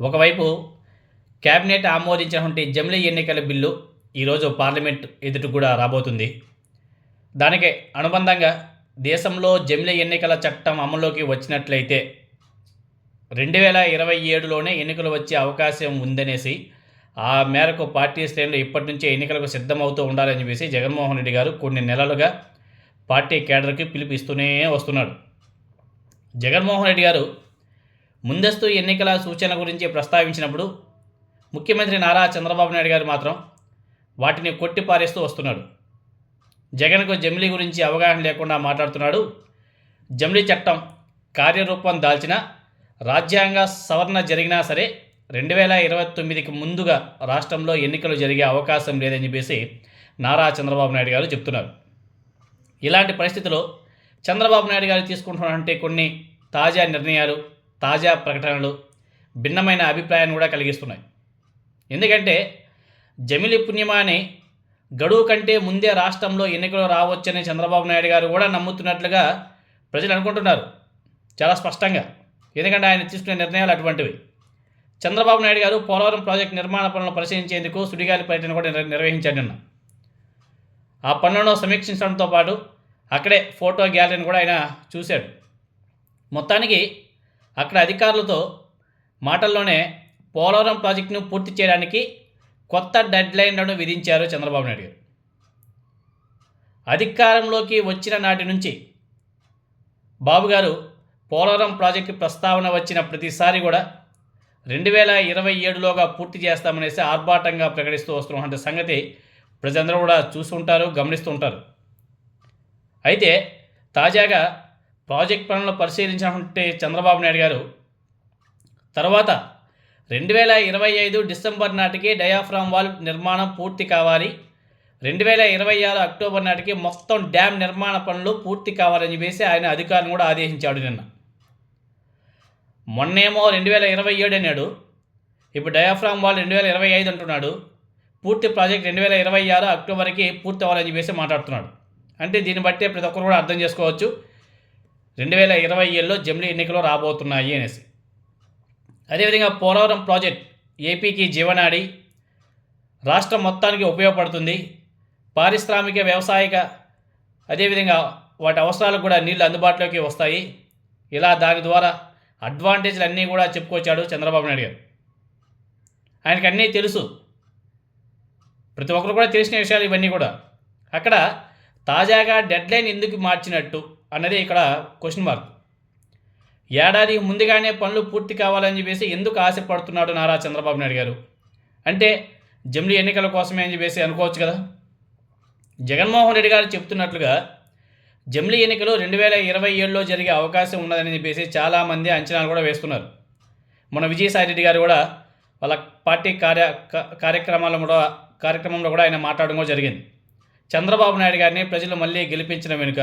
ఒకవైపు కేబినెట్ ఆమోదించినటువంటి జమిలీ ఎన్నికల బిల్లు ఈరోజు పార్లమెంట్ ఎదుట కూడా రాబోతుంది. దానికి అనుబంధంగా దేశంలో జమిలీ ఎన్నికల చట్టం అమల్లోకి వచ్చినట్లయితే రెండు వేల ఇరవై ఏడులోనే ఎన్నికలు వచ్చే అవకాశం ఉందనేసి ఆ మేరకు పార్టీ శ్రేణులు ఇప్పటి నుంచే ఎన్నికలకు సిద్ధమవుతూ ఉండాలని చెప్పేసి జగన్మోహన్ రెడ్డి గారు కొన్ని నెలలుగా పార్టీ కేడర్కి పిలుపిస్తూనే వస్తున్నాడు జగన్మోహన్ రెడ్డి గారు ముందస్తు ఎన్నికల సూచన గురించి ప్రస్తావించినప్పుడు ముఖ్యమంత్రి నారా చంద్రబాబు నాయుడు గారు మాత్రం వాటిని కొట్టిపారేస్తూ వస్తున్నాడు. జగన్కు జమిలీ గురించి అవగాహన లేకుండా మాట్లాడుతున్నాడు. జమిలీ చట్టం కార్యరూపం దాల్చిన రాజ్యాంగ సవరణ జరిగినా సరే రెండు వేల ఇరవై తొమ్మిదికి ముందుగా రాష్ట్రంలో ఎన్నికలు జరిగే అవకాశం లేదని చెప్పేసి నారా చంద్రబాబు నాయుడు గారు చెప్తున్నారు. ఇలాంటి పరిస్థితిలో చంద్రబాబు నాయుడు గారు తీసుకుంటున్నటువంటి కొన్ని తాజా నిర్ణయాలు తాజా ప్రకటనలు భిన్నమైన అభిప్రాయాన్ని కూడా కలిగిస్తున్నాయి. ఎందుకంటే జమిలి పుణ్యమాని గడువు కంటే ముందే రాష్ట్రంలో ఎన్నికలు రావచ్చని చంద్రబాబు నాయుడు గారు కూడా నమ్ముతున్నట్లుగా ప్రజలు అనుకుంటున్నారు. చాలా స్పష్టంగా. ఎందుకంటే ఆయన తీసుకునే నిర్ణయాలు అటువంటివి. చంద్రబాబు నాయుడు గారు పోలవరం ప్రాజెక్టు నిర్మాణ పనులను పరిశీలించేందుకు సుడిగాలి పర్యటన కూడా నిర్వహించాడు నిన్న. ఆ పనులను సమీక్షించడంతో పాటు అక్కడే ఫోటో గ్యాలరీని కూడా ఆయన చూశాడు. మొత్తానికి అక్కడ అధికారులతో మాటల్లోనే పోలవరం ప్రాజెక్టును పూర్తి చేయడానికి కొత్త డెడ్లైన్లను విధించారు చంద్రబాబు నాయుడు గారు. అధికారంలోకి వచ్చిన నాటి నుంచి బాబు గారు పోలవరం ప్రాజెక్టు ప్రస్తావన వచ్చిన ప్రతిసారి కూడా రెండు వేల ఇరవై ఏడులోగా పూర్తి చేస్తామనేసి ఆర్భాటంగా ప్రకటిస్తూ వస్తున్నటువంటి సంగతి ప్రజలందరూ కూడా చూస్తుంటారు గమనిస్తూ ఉంటారు. అయితే తాజాగా ప్రాజెక్ట్ పనులను పరిశీలించినటువంటి చంద్రబాబు నాయుడు గారు. తర్వాత రెండు వేల ఇరవై ఐదు డిసెంబర్ నాటికి డయాఫ్రామ్ వాల్ నిర్మాణం పూర్తి కావాలి. రెండు వేల ఇరవై ఆరు అక్టోబర్ నాటికి మొత్తం డ్యామ్ నిర్మాణ పనులు పూర్తి కావాలని చెప్పేసి ఆయన అధికారులను కూడా ఆదేశించాడు నిన్న. మొన్నేమో రెండు వేల ఇరవై ఏడు అన్నాడు. ఇప్పుడు డయాఫ్రామ్ వాల్ రెండు వేల ఇరవై ఐదు అంటున్నాడు. పూర్తి ప్రాజెక్ట్ రెండు వేల ఇరవై ఆరు అక్టోబర్కి పూర్తి అవ్వాలని చెప్పేసి మాట్లాడుతున్నాడు. అంటే దీన్ని బట్టి ప్రతి ఒక్కరు కూడా అర్థం చేసుకోవచ్చు. రెండు వేల ఇరవై ఏడులో జమిలీ ఎన్నికలు రాబోతున్నాయి అనేసి. అదేవిధంగా పోలవరం ప్రాజెక్ట్ ఏపీకి జీవనాడి రాష్ట్రం మొత్తానికి ఉపయోగపడుతుంది. పారిశ్రామిక వ్యవసాయక అదేవిధంగా వాటి అవసరాలకు కూడా నీళ్ళు అందుబాటులోకి వస్తాయి. ఇలా దాని ద్వారా అడ్వాంటేజ్లు అన్నీ కూడా చెప్పుకొచ్చాడు చంద్రబాబు నాయుడు గారు. ఆయనకి అన్నీ తెలుసు. ప్రతి ఒక్కరు కూడా తెలిసిన విషయాలు ఇవన్నీ కూడా. అక్కడ తాజాగా డెడ్ లైన్ ఎందుకు మార్చినట్టు? అన్నది ఇక్కడ క్వశ్చన్ మార్క్ ఏడాది ముందుగానే పనులు పూర్తి కావాలని చెప్పేసి ఎందుకు ఆశపడుతున్నాడు నారా చంద్రబాబు నాయుడు గారు? అంటే జమిలీ ఎన్నికల కోసమే అని చెప్పేసి అనుకోవచ్చు కదా? జగన్మోహన్ రెడ్డి గారు చెప్తున్నట్లుగా జమిలీ ఎన్నికలు రెండు వేల ఇరవై ఏడులో జరిగే అవకాశం ఉన్నదని చెప్పేసి చాలామంది అంచనాలు కూడా వేస్తున్నారు. మన విజయసాయి రెడ్డి గారు కూడా వాళ్ళ పార్టీ కార్య కార్యక్రమాల కార్యక్రమాల్లో కూడా కార్యక్రమంలో కూడా ఆయన మాట్లాడడం కూడా జరిగింది. చంద్రబాబు నాయుడు గారిని ప్రజలు మళ్ళీ గెలిపించిన వెనుక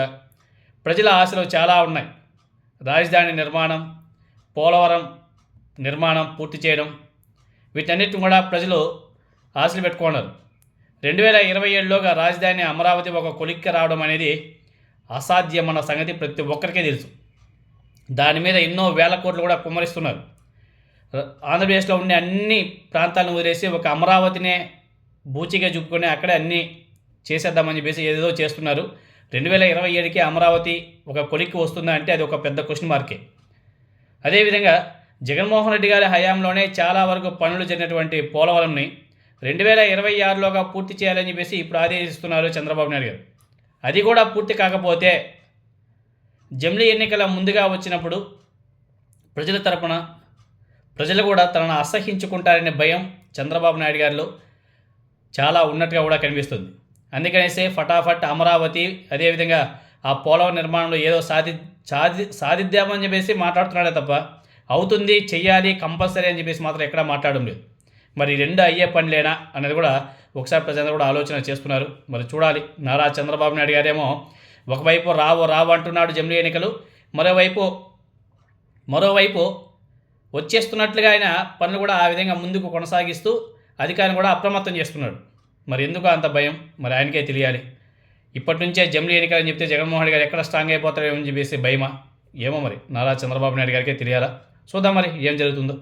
ప్రజల ఆశలు చాలా ఉన్నాయి. రాజధాని నిర్మాణం పోలవరం నిర్మాణం పూర్తి చేయడం వీటన్నిటిని కూడా ప్రజలు ఆశలు పెట్టుకున్నారు. రెండు వేల ఇరవై ఏడులోగా రాజధాని అమరావతి ఒక కొలిక్కి రావడం అనేది అసాధ్యమన్న సంగతి ప్రతి ఒక్కరికే తెలుసు. దాని మీద ఎన్నో వేల కోట్లు కూడా కుమ్మరిస్తున్నారు. ఆంధ్రప్రదేశ్లో ఉండే అన్ని ప్రాంతాలను వదిలేసి ఒక అమరావతినే బూచిగా చూపుకొని అక్కడే అన్నీ చేసేద్దామని చెప్పేసి ఏదేదో చేస్తున్నారు. రెండు వేల ఇరవై ఏడుకి అమరావతి ఒక కొలిక్కి వస్తుందా అంటే అది ఒక పెద్ద క్వశ్చన్ మార్కే అదేవిధంగా జగన్మోహన్ రెడ్డి గారి హయాంలోనే చాలా వరకు పనులు జరిగినటువంటి పోలవరంని రెండు వేల ఇరవై ఆరులోగా పూర్తి చేయాలని చెప్పేసి ఇప్పుడు ఆదేశిస్తున్నారు చంద్రబాబు నాయుడు గారు. అది కూడా పూర్తి కాకపోతే జమిలీ ఎన్నికల ముందుగా వచ్చినప్పుడు ప్రజల తరపున ప్రజలు కూడా తనను అసహించుకుంటారనే భయం చంద్రబాబు నాయుడు గారిలో చాలా ఉన్నట్టుగా కూడా కనిపిస్తుంది. అందుకనేసే ఫటాఫట్ అమరావతి అదేవిధంగా ఆ పోలవరం నిర్మాణంలో ఏదో సాధి సాధి సాధిద్దామని చెప్పేసి మాట్లాడుతున్నాడే తప్ప అవుతుంది చెయ్యాలి కంపల్సరీ అని చెప్పేసి మాత్రం ఎక్కడా మాట్లాడడం లేదు. మరి రెండు అయ్యే పనిలేనా అనేది కూడా ఒకసారి ప్రజలందరూ కూడా ఆలోచన చేస్తున్నారు. మరి చూడాలి. నారా చంద్రబాబు నాయుడు గారేమో ఒకవైపు రావు రావు అంటున్నాడు జమిలీ ఎన్నికలు మరోవైపు మరోవైపు వచ్చేస్తున్నట్లుగా ఆయన పనులు కూడా ఆ విధంగా ముందుకు కొనసాగిస్తూ అధికారిని కూడా అప్రమత్తం చేస్తున్నాడు. మరి ఎందుకు అంత భయం? మరి ఆయనకే తెలియాలి. ఇప్పటి నుంచే జమిలీ ఎన్నికలని చెప్తే జగన్మోహన్ రెడ్డి గారు ఎక్కడ స్ట్రాంగ్ అయిపోతారేమో అని చెప్పేసి భయమా? ఏమో మరి. నారా చంద్రబాబు నాయుడు గారికే తెలియాలా? చూద్దాం మరి ఏం జరుగుతుందో.